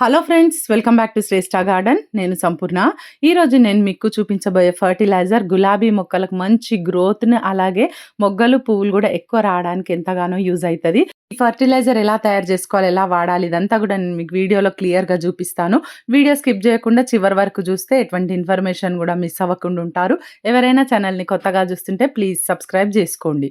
Hello friends welcome back to Shreshta garden నేను సంపూర్ణ. ఈరోజు నేను మీకు చూపించబోయే ఫర్టిలైజర్ గులాబీ మొక్కలకు మంచి గ్రోత్ని అలాగే మొగ్గలు పువ్వులు కూడా ఎక్కువ రావడానికి ఎంతగానో యూజ్ అవుతుంది ఈ ఫర్టిలైజర్ ఎలా తయారు చేసుకోవాలి ఎలా వాడాలి ఇదంతా కూడా నేను మీకు వీడియోలో క్లియర్గా చూపిస్తాను. వీడియో స్కిప్ చేయకుండా చివరి వరకు చూస్తే ఎటువంటి ఇన్ఫర్మేషన్ కూడా మిస్ అవ్వకుండా ఉంటారు. ఎవరైనా ఛానల్ని కొత్తగా చూస్తుంటే ప్లీజ్ సబ్స్క్రైబ్ చేసుకోండి.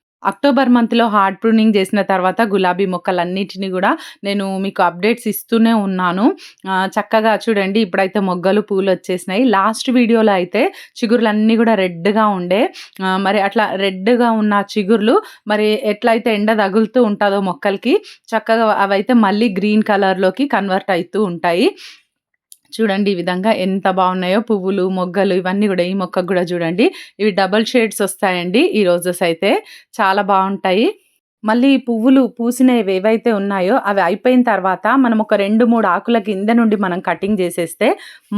అక్టోబర్ మంత్లో హార్డ్ ప్రూనింగ్ చేసిన తర్వాత గులాబీ మొక్కలన్నిటిని కూడా నేను మీకు అప్డేట్స్ ఇస్తూనే ఉన్నాను. చక్కగా చూడండి ఇప్పుడైతే మొగ్గలు పూలు వచ్చేసినాయి లాస్ట్ వీడియోలో అయితే చిగురులన్నీ కూడా రెడ్గా ఉండే మరి అట్లా రెడ్గా ఉన్న చిగుర్లు మరి ఎట్లయితే ఎండ తగులుతూ ఉంటుందో మొక్కలకి చక్కగా అవైతే మళ్ళీ గ్రీన్ కలర్లోకి కన్వర్ట్ అవుతూ ఉంటాయి. చూడండి ఈ విధంగా ఎంత బాగున్నాయో పువ్వులు మొగ్గలు ఇవన్నీ కూడా ఈ మొక్కకు కూడా చూడండి. ఇవి డబల్ షేడ్స్ వస్తాయండి ఈ రోజెస్ అయితే. చాలా బాగుంటాయి. మళ్ళీ పువ్వులు పూసినవి ఏవైతే ఉన్నాయో అవి అయిపోయిన తర్వాత మనం ఒక రెండు మూడు ఆకుల కింద నుండి మనం కటింగ్ చేసేస్తే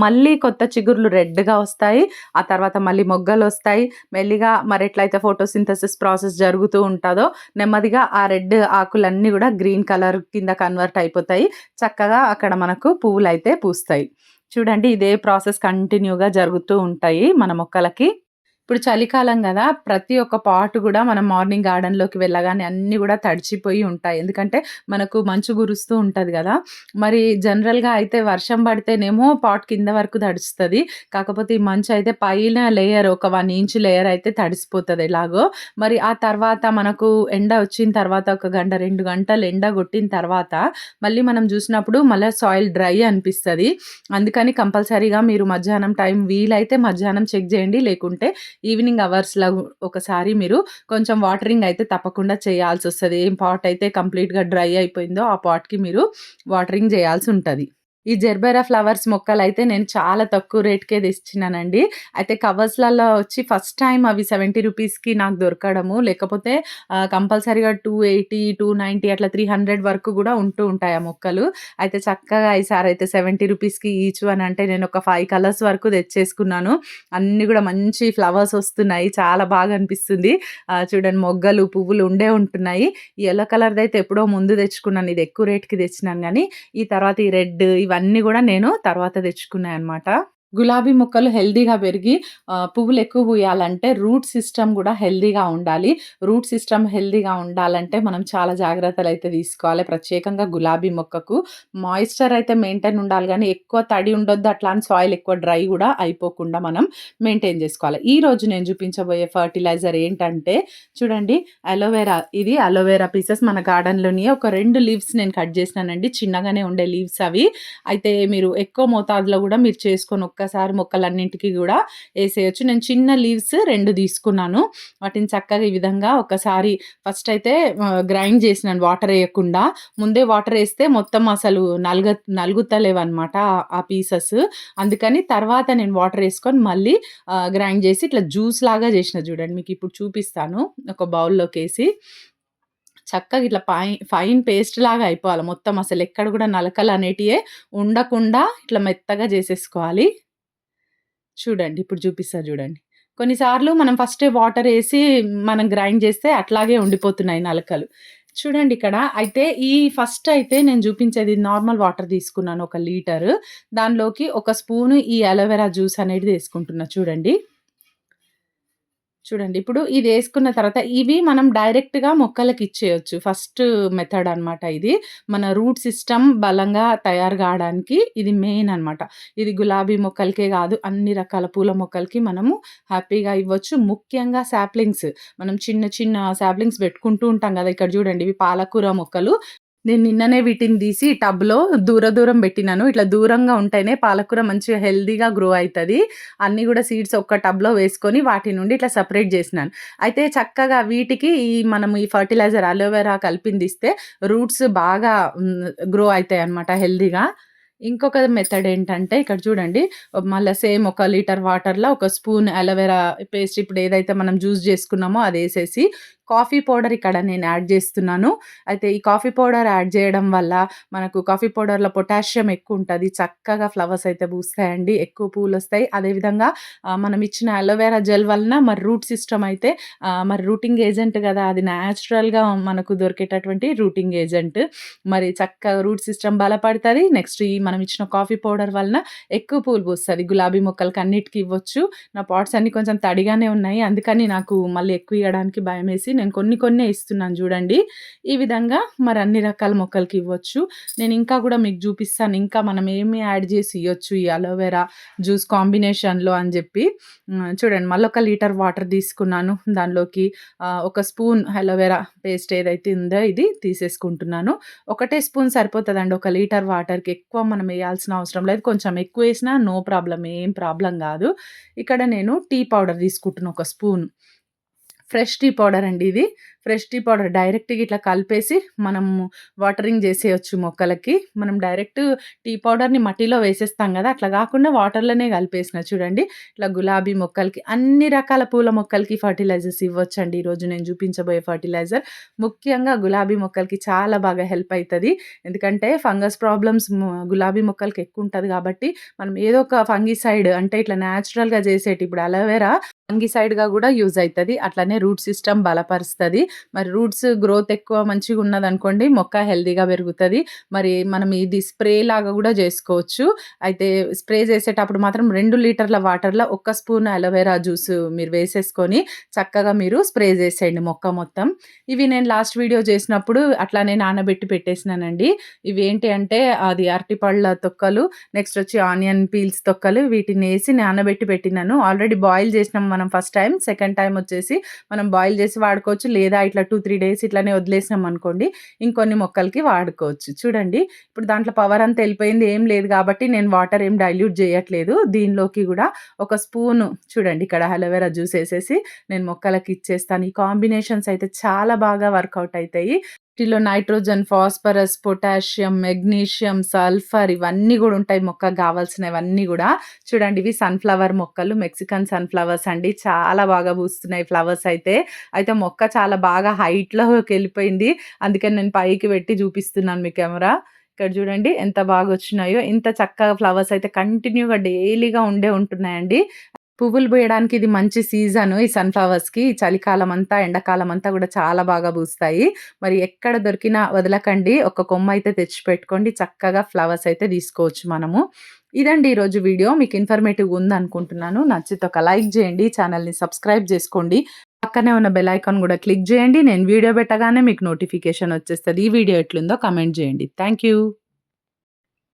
మళ్ళీ కొత్త చిగుర్లు రెడ్గా వస్తాయి. ఆ తర్వాత మళ్ళీ మొగ్గలు వస్తాయి. మెల్లిగా మరి ఎట్లయితే ఫోటోసింథసిస్ ప్రాసెస్ జరుగుతూ ఉంటుందో నెమ్మదిగా ఆ రెడ్ ఆకులన్నీ కూడా గ్రీన్ కలర్ కింద కన్వర్ట్ అయిపోతాయి. చక్కగా అక్కడ మనకు పువ్వులు అయితే పూస్తాయి. చూడండి ఇదే ప్రాసెస్ కంటిన్యూగా జరుగుతూ ఉంటాయి మన మొక్కలకి. ఇప్పుడు చలికాలం కదా ప్రతి ఒక్క పాట్ కూడా మనం మార్నింగ్ గార్డెన్లోకి వెళ్ళగానే అన్నీ కూడా తడిచిపోయి ఉంటాయి. ఎందుకంటే మనకు మంచు గురుస్తూ ఉంటుంది కదా. మరి జనరల్గా అయితే వర్షం పడితేనేమో పాట్ కింద వరకు తడుస్తుంది. కాకపోతే ఈ మంచు అయితే పైన లేయర్ ఒక వన్ ఇంచ్ లేయర్ అయితే తడిసిపోతుంది ఎలాగో. మరి ఆ తర్వాత మనకు ఎండ వచ్చిన తర్వాత ఒక గంట రెండు గంటలు ఎండ కొట్టిన తర్వాత మళ్ళీ మనం చూసినప్పుడు మళ్ళీ సాయిల్ డ్రై అనిపిస్తుంది. అందుకని కంపల్సరీగా మీరు మధ్యాహ్నం టైం వీలైతే మధ్యాహ్నం చెక్ చేయండి. లేకుంటే ఈవినింగ్ అవర్స్లో ఒకసారి మీరు కొంచెం వాటరింగ్ అయితే తప్పకుండా చేయాల్సి వస్తుంది ఏం పాట్ అయితే కంప్లీట్గా డ్రై అయిపోయిందో ఆ పాట్కి మీరు వాటరింగ్ చేయాల్సి ఉంటుంది ఈ జెర్బెరా ఫ్లవర్స్ మొక్కలు అయితే నేను చాలా తక్కువ రేట్కే తెచ్చినానండి. అయితే కవర్స్లలో వచ్చి ఫస్ట్ టైం అవి సెవెంటీ రూపీస్కి నాకు దొరకడము. లేకపోతే కంపల్సరీగా టూ ఎయిటీ టూ నైంటీ అట్లా త్రీ హండ్రెడ్ వరకు కూడా ఉంటూ ఉంటాయి ఆ మొక్కలు. అయితే చక్కగా ఈసారి అయితే సెవెంటీ రూపీస్కి ఈచ్ అని అంటే నేను ఒక ఫైవ్ కలర్స్ వరకు తెచ్చేసుకున్నాను. అన్నీ కూడా మంచి ఫ్లవర్స్ వస్తున్నాయి. చాలా బాగా అనిపిస్తుంది. చూడండి మొగ్గలు పువ్వులు ఉండే ఉంటున్నాయి. ఈ ఎల్లో కలర్ది అయితే ఎప్పుడో ముందు తెచ్చుకున్నాను. ఇది ఎక్కువ రేట్కి తెచ్చినాను. కానీ ఈ తర్వాత ఈ రెడ్ ఇవన్నీ కూడా నేను తర్వాత తెచ్చుకున్నాయి అనమాట గులాబీ మొక్కలు హెల్దీగా పెరిగి పువ్వులు ఎక్కువ పూయాలంటే రూట్ సిస్టమ్ కూడా హెల్దీగా ఉండాలి. రూట్ సిస్టమ్ హెల్దీగా ఉండాలంటే మనం చాలా జాగ్రత్తలు అయితే తీసుకోవాలి. ప్రత్యేకంగా గులాబీ మొక్కకు మాయిశ్చర్ అయితే మెయింటైన్ ఉండాలి. కానీ ఎక్కువ తడి ఉండొద్దు అట్లాంటి సాయిల్ ఎక్కువ డ్రై కూడా అయిపోకుండా మనం మెయింటైన్ చేసుకోవాలి. ఈ రోజు నేను చూపించబోయే ఫర్టిలైజర్ ఏంటంటే చూడండి అలోవెరా. ఇది అలోవెరా పీసెస్. మన గార్డెన్లోని ఒక రెండు లీవ్స్ నేను కట్ చేసినానండి. చిన్నగానే ఉండే లీవ్స్ అవి. అయితే మీరు ఎక్కువ మోతాదులో కూడా మీరు చేసుకొని ఒక్క ఒక్కసారి మొక్కలన్నింటికి కూడా వేసేయచ్చు. నేను చిన్న లీవ్స్ రెండు తీసుకున్నాను. వాటిని చక్కగా ఈ విధంగా ఒకసారి ఫస్ట్ అయితే గ్రైండ్ చేసినాను వాటర్ వేయకుండా. ముందే వాటర్ వేస్తే మొత్తం అసలు నలుగ నలుగుతలేవన్నమాట ఆ పీసెస్. అందుకని తర్వాత నేను వాటర్ వేసుకొని మళ్ళీ గ్రైండ్ చేసి ఇట్లా జ్యూస్ లాగా చేసిన చూడండి మీకు ఇప్పుడు చూపిస్తాను ఒక బౌల్లోకి వేసి. చక్కగా ఇట్లా ఫైన్ ఫైన్ పేస్ట్ లాగా అయిపోవాలి. మొత్తం అసలు ఎక్కడ కూడా నలకలు అనేటివే ఉండకుండా ఇట్లా మెత్తగా చేసేసుకోవాలి. చూడండి ఇప్పుడు చూపిస్తా చూడండి. కొన్నిసార్లు మనం ఫస్టే వాటర్ వేసి మనం గ్రైండ్ చేస్తే అట్లాగే ఉండిపోతున్నాయి నలకలు. చూడండి ఇక్కడ అయితే ఈ ఫస్ట్ అయితే నేను చూపించేది నార్మల్ వాటర్ తీసుకున్నాను ఒక లీటర్. దానిలోకి ఒక స్పూను ఈ అలోవెరా జ్యూస్ అనేది తీసుకుంటున్నా చూడండి. చూడండి ఇప్పుడు ఇది వేసుకున్న తర్వాత ఇవి మనం డైరెక్ట్‌గా మొక్కలకి ఇచ్చేయచ్చు ఫస్ట్ మెథడ్ అనమాట ఇది. మన రూట్ సిస్టమ్ బలంగా తయారు కావడానికి ఇది మెయిన్ అనమాట. ఇది గులాబీ మొక్కలకే కాదు అన్ని రకాల పూల మొక్కలకి మనము హ్యాపీగా ఇవ్వచ్చు. ముఖ్యంగా శాప్లింగ్స్ మనం చిన్న చిన్న శాప్లింగ్స్ పెట్టుకుంటూ ఉంటాం కదా! ఇక్కడ చూడండి ఇవి పాలకూర మొక్కలు. నేను నిన్ననే వీటిని తీసి టబ్‌లో దూర దూరం పెట్టినాను. ఇట్లా దూరంగా ఉంటేనే పాలకూర మంచిగా హెల్తీగా గ్రో అవుతుంది అన్నీ కూడా సీడ్స్ ఒక్క టబ్‌లో వేసుకొని వాటి నుండి ఇట్లా సపరేట్ చేసినాను. అయితే చక్కగా వీటికి ఈ మనం ఈ ఫర్టిలైజర్ అలోవెరా కలిపిందిస్తే రూట్స్ బాగా గ్రో అవుతాయి అన్నమాట హెల్దీగా ఇంకొక మెథడ్ ఏంటంటే ఇక్కడ చూడండి మళ్ళీ సేమ్ ఒక లీటర్ వాటర్‌లో ఒక స్పూన్ అలోవెరా పేస్ట్ ఇప్పుడు ఏదైతే మనం జ్యూస్ చేసుకున్నామో అది వేసేసి కాఫీ పౌడర్ ఇక్కడ నేను యాడ్ చేస్తున్నాను. అయితే ఈ కాఫీ పౌడర్ యాడ్ చేయడం వల్ల మనకు కాఫీ పౌడర్లో పొటాషియం ఎక్కువ ఉంటుంది చక్కగా ఫ్లవర్స్ అయితే పూస్తాయండి. ఎక్కువ పూలు వస్తాయి అదేవిధంగా మనం ఇచ్చిన అలోవెరా జెల్ వలన మరి రూట్ సిస్టమ్ అయితే మరి రూటింగ్ ఏజెంట్ కదా అది న్యాచురల్గా మనకు దొరికేటటువంటి రూటింగ్ ఏజెంట్. మరి చక్కగా రూట్ సిస్టమ్ బలపడుతుంది. నెక్స్ట్ ఈ మనం ఇచ్చిన కాఫీ పౌడర్ వలన ఎక్కువ పూలు పూస్తుంది. గులాబీ మొక్కలకి అన్నిటికీ ఇవ్వచ్చు. నా పాట్స్ అన్ని కొంచెం తడిగానే ఉన్నాయి. అందుకని నాకు మళ్ళీ ఎక్కువ ఇవ్వడానికి భయం వేసి నేను కొన్ని కొన్ని ఇస్తున్నాను చూడండి. ఈ విధంగా మరి అన్ని రకాల మొక్కలకి ఇవ్వచ్చు. నేను ఇంకా కూడా మీకు చూపిస్తాను. ఇంకా మనం ఏమి యాడ్ చేసి ఇవ్వచ్చు ఈ అలోవెరా జ్యూస్ కాంబినేషన్లో అని చెప్పి. చూడండి మళ్ళీ ఒక లీటర్ వాటర్ తీసుకున్నాను. దానిలోకి ఒక స్పూన్ అలోవెరా పేస్ట్ ఏదైతే ఉందో ఇది తీసేసుకుంటున్నాను. ఒకటే స్పూన్ సరిపోతుందండి. ఒక లీటర్ వాటర్కి ఎక్కువ మనం వేయాల్సిన అవసరం లేదు. కొంచెం ఎక్కువ వేసినా నో ప్రాబ్లం ఏం ప్రాబ్లం కాదు. ఇక్కడ నేను టీ పౌడర్ తీసుకుంటున్నాను ఒక స్పూన్. ఫ్రెష్ టీ పౌడర్ అండి ఇది. ఫ్రెష్ టీ పౌడర్ డైరెక్ట్గా ఇట్లా కలిపేసి మనం వాటరింగ్ చేసేయచ్చు మొక్కలకి. మనం డైరెక్ట్ టీ పౌడర్ని మట్టిలో వేసేస్తాం కదా అట్లా కాకుండా వాటర్లోనే కలిపేసిన చూడండి. ఇట్లా గులాబీ మొక్కలకి అన్ని రకాల పూల మొక్కలకి ఫర్టిలైజర్స్ ఇవ్వచ్చండి. ఈరోజు నేను చూపించబోయే ఫర్టిలైజర్ ముఖ్యంగా గులాబీ మొక్కలకి చాలా బాగా హెల్ప్ అవుతుంది ఎందుకంటే ఫంగస్ ప్రాబ్లమ్స్ గులాబీ మొక్కలకి ఎక్కువ ఉంటుంది కాబట్టి మనం ఏదో ఒక ఫంగిసైడ్ అంటే ఇట్లా న్యాచురల్గా చేసేటి ఇప్పుడు అలోవెరా ఫంగిసైడ్గా కూడా యూజ్ అవుతుంది అట్లనే రూట్ సిస్టమ్ బలపరుస్తుంది. మరి రూట్స్ గ్రోత్ ఎక్కువ మంచిగా ఉన్నదనుకోండి మొక్క హెల్దీగా పెరుగుతుంది. మరి మనం ఇది స్ప్రే లాగా కూడా చేసుకోవచ్చు. అయితే స్ప్రే చేసేటప్పుడు మాత్రం రెండు లీటర్ల వాటర్లో ఒక్క స్పూన్ అలోవెరా జ్యూస్ మీరు వేసేసుకొని చక్కగా మీరు స్ప్రే చేసేయండి మొక్క మొత్తం. ఇవి నేను లాస్ట్ వీడియో చేసినప్పుడు అట్లానే నానబెట్టి పెట్టేసినానండి. ఇవి ఏంటి అంటే అది అరటిపళ్ళ తొక్కలు నెక్స్ట్ వచ్చి ఆనియన్ పీల్స్ తొక్కలు వీటిని వేసి నానబెట్టి పెట్టినాను. ఆల్రెడీ బాయిల్ చేసినాం మనం ఫస్ట్ టైం సెకండ్ టైం వచ్చేసి మనం బాయిల్ చేసి వాడుకోవచ్చు. లేదా ఇట్లా టూ త్రీ డేస్ ఇట్లానే వదిలేసినాం అనుకోండి ఇంకొన్ని మొక్కలకి వాడుకోవచ్చు. చూడండి ఇప్పుడు దాంట్లో పవర్ అంతా వెళ్ళిపోయింది ఏం లేదు కాబట్టి నేను వాటర్ ఏం డైల్యూట్ చేయట్లేదు. దీనిలోకి కూడా ఒక స్పూను చూడండి ఇక్కడ అలోవెరా జ్యూస్ వేసేసి నేను మొక్కలకి ఇచ్చేస్తాను. ఈ కాంబినేషన్స్ అయితే చాలా బాగా వర్కౌట్ అవుతాయి. వీటిలో nitrogen phosphorus potassium magnesium sulphur ఇవన్నీ కూడా ఉంటాయి మొక్కకు కావాల్సినవన్నీ కూడా. చూడండి ఇవి సన్ఫ్లవర్ మొక్కలు మెక్సికన్ సన్ఫ్లవర్స్ అండి. చాలా బాగా పూస్తున్నాయి ఫ్లవర్స్ అయితే. అయితే మొక్క చాలా బాగా హైట్లోకి వెళ్ళిపోయింది. అందుకని నేను పైకి పెట్టి చూపిస్తున్నాను మీ కెమెరా. ఇక్కడ చూడండి ఎంత బాగా వచ్చినాయో. ఇంత చక్కగా ఫ్లవర్స్ అయితే కంటిన్యూగా డైలీగా ఉండే ఉంటున్నాయండి. పువ్వులు పూయడానికి ఇది మంచి సీజన్ ఈ సన్‌ఫ్లవర్స్‌కి. చలికాలం అంతా, ఎండాకాలం అంతా కూడా చాలా బాగా పూస్తాయి. మరి ఎక్కడ దొరికినా వదలకండి. ఒక కొమ్మ అయితే తెచ్చిపెట్టుకోండి. చక్కగా ఫ్లవర్స్ అయితే తీసుకోవచ్చు మనము. ఇదండి ఈరోజు వీడియో. మీకు ఇన్ఫర్మేటివ్ ఉందనుకుంటున్నాను. నచ్చితే ఒక లైక్ చేయండి. ఛానల్‌ని సబ్స్క్రైబ్ చేసుకోండి. పక్కనే ఉన్న బెల్ ఐకాన్ కూడా క్లిక్ చేయండి. నేను వీడియో పెట్టగానే మీకు నోటిఫికేషన్ వచ్చేస్తుంది ఈ వీడియో ఎట్లుందో కమెంట్ చేయండి. Thank you.